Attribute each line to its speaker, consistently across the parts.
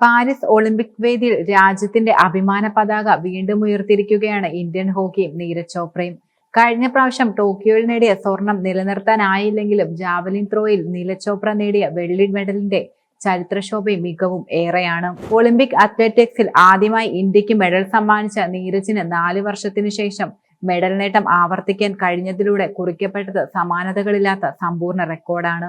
Speaker 1: Paris Olympic വേദിയിൽ രാജ്യത്തിന്റെ അഭിമാന പതാക വീണ്ടും ഉയർത്തിയിരിക്കുകയാണ് ഇന്ത്യൻ ഹോക്കി നീരജ് ചോപ്രയും. കഴിഞ്ഞ പ്രാവശ്യം ടോക്കിയോയിൽ നേടിയ സ്വർണം നിലനിർത്താനായില്ലെങ്കിലും ജാവലിൻ ത്രോയിൽ നീരജ് ചോപ്ര നേടിയ വെള്ളി മെഡലിന്റെ ചരിത്രശോഭയും മികവും ഏറെയാണ്. ഒളിമ്പിക് അത്ലറ്റിക്സിൽ ആദ്യമായി ഇന്ത്യയ്ക്ക് മെഡൽ സമ്മാനിച്ച നീരജിന് നാല് വർഷത്തിനു ശേഷം മെഡൽ നേട്ടം ആവർത്തിക്കാൻ കഴിഞ്ഞതിലൂടെ കുറിക്കപ്പെട്ടത് സമാനതകളില്ലാത്ത സമ്പൂർണ റെക്കോർഡാണ്.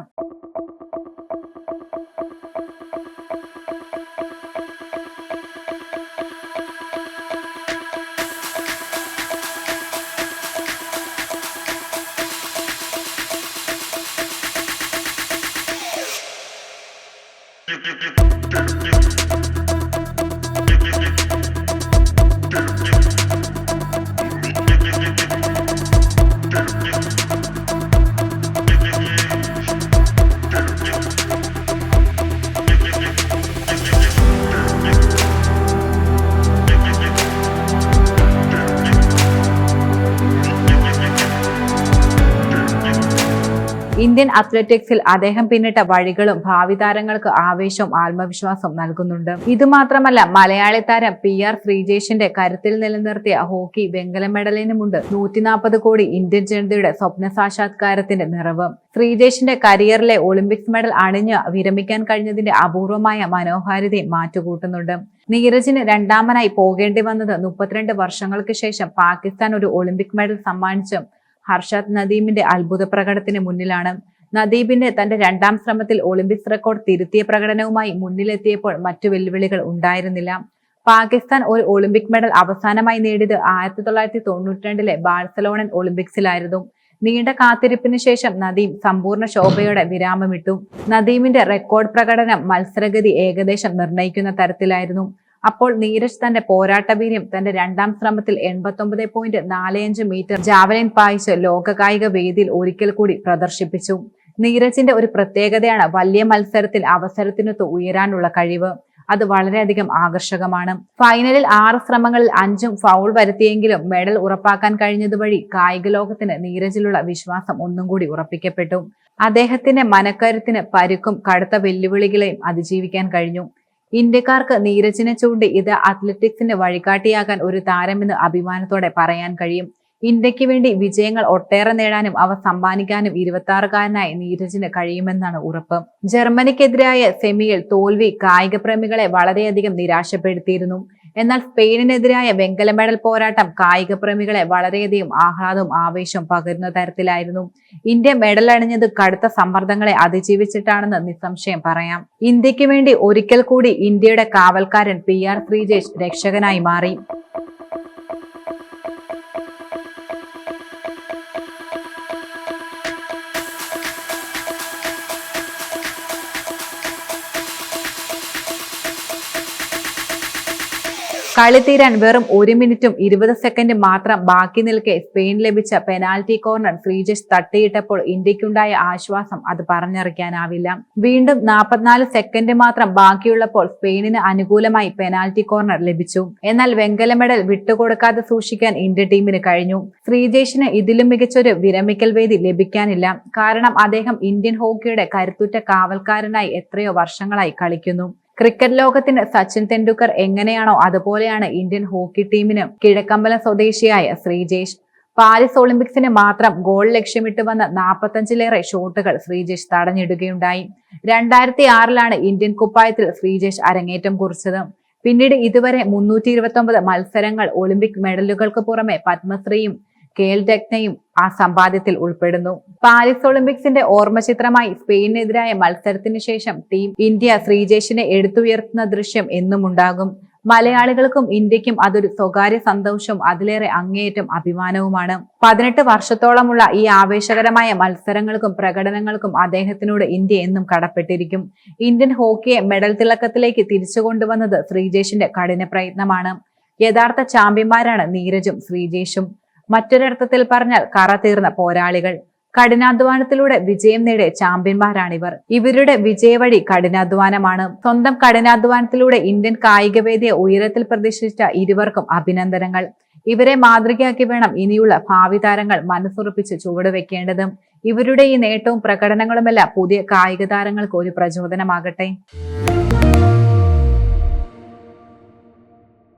Speaker 1: Thank you. ഇന്ത്യൻ അത്ലറ്റിക്സിൽ അദ്ദേഹം പിന്നിട്ട വഴികളും ഭാവി താരങ്ങൾക്ക് ആവേശവും ആത്മവിശ്വാസവും നൽകുന്നുണ്ട്. ഇതുമാത്രമല്ല മലയാളി താരം പി ആർ ശ്രീജേഷിന്റെ കരുത്തിൽ നിലനിർത്തിയ ഹോക്കി വെങ്കല മെഡലിനുമുണ്ട് നൂറ്റിനാൽപ്പത് കോടി ഇന്ത്യൻ ജനതയുടെ സ്വപ്ന സാക്ഷാത്കാരത്തിന്റെ നിറവ്. ശ്രീജേഷിന്റെ കരിയറിലെ ഒളിമ്പിക്സ് മെഡൽ അണിഞ്ഞ് വിരമിക്കാൻ കഴിഞ്ഞതിന്റെ അപൂർവമായ മനോഹാരിതയെ മാറ്റുകൂട്ടുന്നുണ്ട്. നീരജിന് രണ്ടാമനായി പോകേണ്ടി വന്നത് മുപ്പത്തിരണ്ട് വർഷങ്ങൾക്ക് ശേഷം പാകിസ്ഥാൻ ഒരു ഒളിമ്പിക് മെഡൽ സമ്മാനിച്ചും ഹർഷാദ് നദീമിന്റെ അത്ഭുത പ്രകടനത്തിന് മുന്നിലാണ്. നദീബിന്റെ തന്റെ രണ്ടാം ശ്രമത്തിൽ ഒളിമ്പിക്സ് റെക്കോർഡ് തിരുത്തിയ പ്രകടനവുമായി മുന്നിലെത്തിയപ്പോൾ മറ്റു വെല്ലുവിളികൾ ഉണ്ടായിരുന്നില്ല. പാകിസ്ഥാൻ ഒരു ഒളിമ്പിക് മെഡൽ അവസാനമായി നേടിയത് ആയിരത്തി തൊള്ളായിരത്തി തൊണ്ണൂറ്റി രണ്ടിലെ ബാഴ്സലോണൻ ഒളിമ്പിക്സിലായിരുന്നു. നീണ്ട കാത്തിരിപ്പിന് ശേഷം നദീം സമ്പൂർണ ശോഭയോടെ വിരാമമിട്ടു. നദീമിന്റെ റെക്കോർഡ് പ്രകടനം മത്സരഗതി ഏകദേശം നിർണയിക്കുന്ന തരത്തിലായിരുന്നു. അപ്പോൾ നീരജ് തന്റെ പോരാട്ടവീര്യം തന്റെ രണ്ടാം ശ്രമത്തിൽ എൺപത്തൊമ്പത് പോയിന്റ് നാലഞ്ച് മീറ്റർ ജാവലിൻ പായിച്ച് ലോക കായിക വേദിയിൽ ഒരിക്കൽ കൂടി പ്രദർശിപ്പിച്ചു. നീരജിന്റെ ഒരു പ്രത്യേകതയാണ് വലിയ മത്സരത്തിൽ അവസരത്തിനൊത്ത് ഉയരാനുള്ള കഴിവ്. അത് വളരെയധികം ആകർഷകമാണ്. ഫൈനലിൽ ആറ് ശ്രമങ്ങളിൽ അഞ്ചും ഫൗൾ വരുത്തിയെങ്കിലും മെഡൽ ഉറപ്പാക്കാൻ കഴിഞ്ഞതുവഴി കായിക ലോകത്തിന് നീരജിലുള്ള വിശ്വാസം ഒന്നും കൂടി ഉറപ്പിക്കപ്പെട്ടു. അദ്ദേഹത്തിന്റെ മനക്കരുത്തിന് പരുക്കും കടുത്ത വെല്ലുവിളികളെയും അതിജീവിക്കാൻ കഴിഞ്ഞു. ഇന്ത്യക്കാർക്ക് നീരജിനെ ചൂണ്ടി ഇത് അത്ലറ്റിക്സിന്റെ വഴികാട്ടിയാകാൻ ഒരു താരമെന്ന് അഭിമാനത്തോടെ പറയാൻ കഴിയും. ഇന്ത്യയ്ക്ക് വേണ്ടി വിജയങ്ങൾ ഒട്ടേറെ നേടാനും അവ സമ്മാനിക്കാനും ഇരുപത്തി ആറുകാരനായ നീരജിന് കഴിയുമെന്നാണ് ഉറപ്പ്. ജർമ്മനിക്കെതിരായ സെമിയിൽ തോൽവി കായിക പ്രേമികളെ വളരെയധികം നിരാശപ്പെടുത്തിയിരുന്നു. എന്നാൽ സ്പെയിനിനെതിരായ വെങ്കല മെഡൽ പോരാട്ടം കായിക പ്രേമികളെ വളരെയധികം ആഹ്ലാദവും ആവേശവും പകരുന്ന തരത്തിലായിരുന്നു. ഇന്ത്യ മെഡൽ അണിഞ്ഞത് കടുത്ത സമ്മർദ്ദങ്ങളെ അതിജീവിച്ചിട്ടാണെന്ന് നിസ്സംശയം പറയാം. ഇന്ത്യയ്ക്ക് വേണ്ടി ഒരിക്കൽ കൂടി ഇന്ത്യയുടെ കാവൽക്കാരൻ പി ആർ ശ്രീജേഷ് രക്ഷകനായി മാറി. കളി തീരാൻ വെറും ഒരു മിനിറ്റും ഇരുപത് സെക്കൻഡും മാത്രം ബാക്കി നിൽക്കെ സ്പെയിൻ ലഭിച്ച പെനാൽറ്റി കോർണർ ശ്രീജേഷ് തട്ടിയിട്ടപ്പോൾ ഇന്ത്യക്കുണ്ടായ ആശ്വാസം അത് പറഞ്ഞറിയിക്കാനാവില്ല. വീണ്ടും നാൽപ്പത്തിനാല് സെക്കൻഡ് മാത്രം ബാക്കിയുള്ളപ്പോൾ സ്പെയിനിന് അനുകൂലമായി പെനാൽറ്റി കോർണർ ലഭിച്ചു. എന്നാൽ വെങ്കല മെഡൽ വിട്ടുകൊടുക്കാതെ സൂക്ഷിക്കാൻ ഇന്ത്യ ടീമിന് കഴിഞ്ഞു. ശ്രീജേഷിന് ഇതിലും മികച്ചൊരു വിരമിക്കൽ വേദി ലഭിക്കാനില്ല. കാരണം അദ്ദേഹം ഇന്ത്യൻ ഹോക്കിയുടെ കരുത്തുറ്റ കാവൽക്കാരനായി എത്രയോ വർഷങ്ങളായി കളിക്കുന്നു. ക്രിക്കറ്റ് ലോകത്തിന് സച്ചിൻ തെണ്ടുൽക്കർ എങ്ങനെയാണോ അതുപോലെയാണ് ഇന്ത്യൻ ഹോക്കി ടീമിന് കിഴക്കമ്പലം സ്വദേശിയായ ശ്രീജേഷ്. പാരീസ് ഒളിമ്പിക്സിന് മാത്രം ഗോൾ ലക്ഷ്യമിട്ട് വന്ന നാൽപ്പത്തഞ്ചിലേറെ ഷോട്ടുകൾ ശ്രീജേഷ് തടഞ്ഞിടുകയുണ്ടായി. രണ്ടായിരത്തി ആറിലാണ് ഇന്ത്യൻ കുപ്പായത്തിൽ ശ്രീജേഷ് അരങ്ങേറ്റം കുറിച്ചത്. പിന്നീട് ഇതുവരെ മുന്നൂറ്റി ഇരുപത്തി മത്സരങ്ങൾ ഒളിമ്പിക് മെഡലുകൾക്ക് പുറമെ പത്മശ്രീയും കേൽ രത്നയും ആ സമ്പാദ്യത്തിൽ ഉൾപ്പെടുന്നു. പാരീസ് ഒളിമ്പിക്സിന്റെ ഓർമ്മചിത്രമായി സ്പെയിനെതിരായ മത്സരത്തിന് ശേഷം ടീം ഇന്ത്യ ശ്രീജേഷിനെ എടുത്തുയർത്തുന്ന ദൃശ്യം എന്നും ഉണ്ടാകും. മലയാളികൾക്കും ഇന്ത്യക്കും അതൊരു സ്വകാര്യ സന്തോഷവും അതിലേറെ അങ്ങേയറ്റം അഭിമാനവുമാണ്. പതിനെട്ട് വർഷത്തോളമുള്ള ഈ ആവേശകരമായ മത്സരങ്ങൾക്കും പ്രകടനങ്ങൾക്കും അദ്ദേഹത്തിനോട് ഇന്ത്യ എന്നും കടപ്പെട്ടിരിക്കും. ഇന്ത്യൻ ഹോക്കിയെ മെഡൽ തിളക്കത്തിലേക്ക് തിരിച്ചു കൊണ്ടുവന്നത് ശ്രീജേഷിന്റെ കഠിന പ്രയത്നമാണ്. യഥാർത്ഥ ചാമ്പ്യന്മാരാണ് നീരജും ശ്രീജേഷും. മറ്റൊരർത്ഥത്തിൽ പറഞ്ഞാൽ കറ തീർന്ന പോരാളികൾ. കഠിനാധ്വാനത്തിലൂടെ വിജയം നേടിയ ചാമ്പ്യന്മാരാണിവർ. ഇവരുടെ വിജയവഴി കഠിനാധ്വാനമാണ്. സ്വന്തം കഠിനാധ്വാനത്തിലൂടെ ഇന്ത്യൻ കായികവേദിയെ ഉയരത്തിൽ പ്രതിഷ്ഠിച്ച ഇരുവർക്കും അഭിനന്ദനങ്ങൾ. ഇവരെ മാതൃകയാക്കി വേണം ഇനിയുള്ള ഭാവി താരങ്ങൾ മനസ്സുറപ്പിച്ച് ചുവടുവെക്കേണ്ടതും. ഇവരുടെ ഈ നേട്ടവും പ്രകടനങ്ങളുമെല്ലാം പുതിയ കായിക താരങ്ങൾക്ക് ഒരു പ്രചോദനമാകട്ടെ.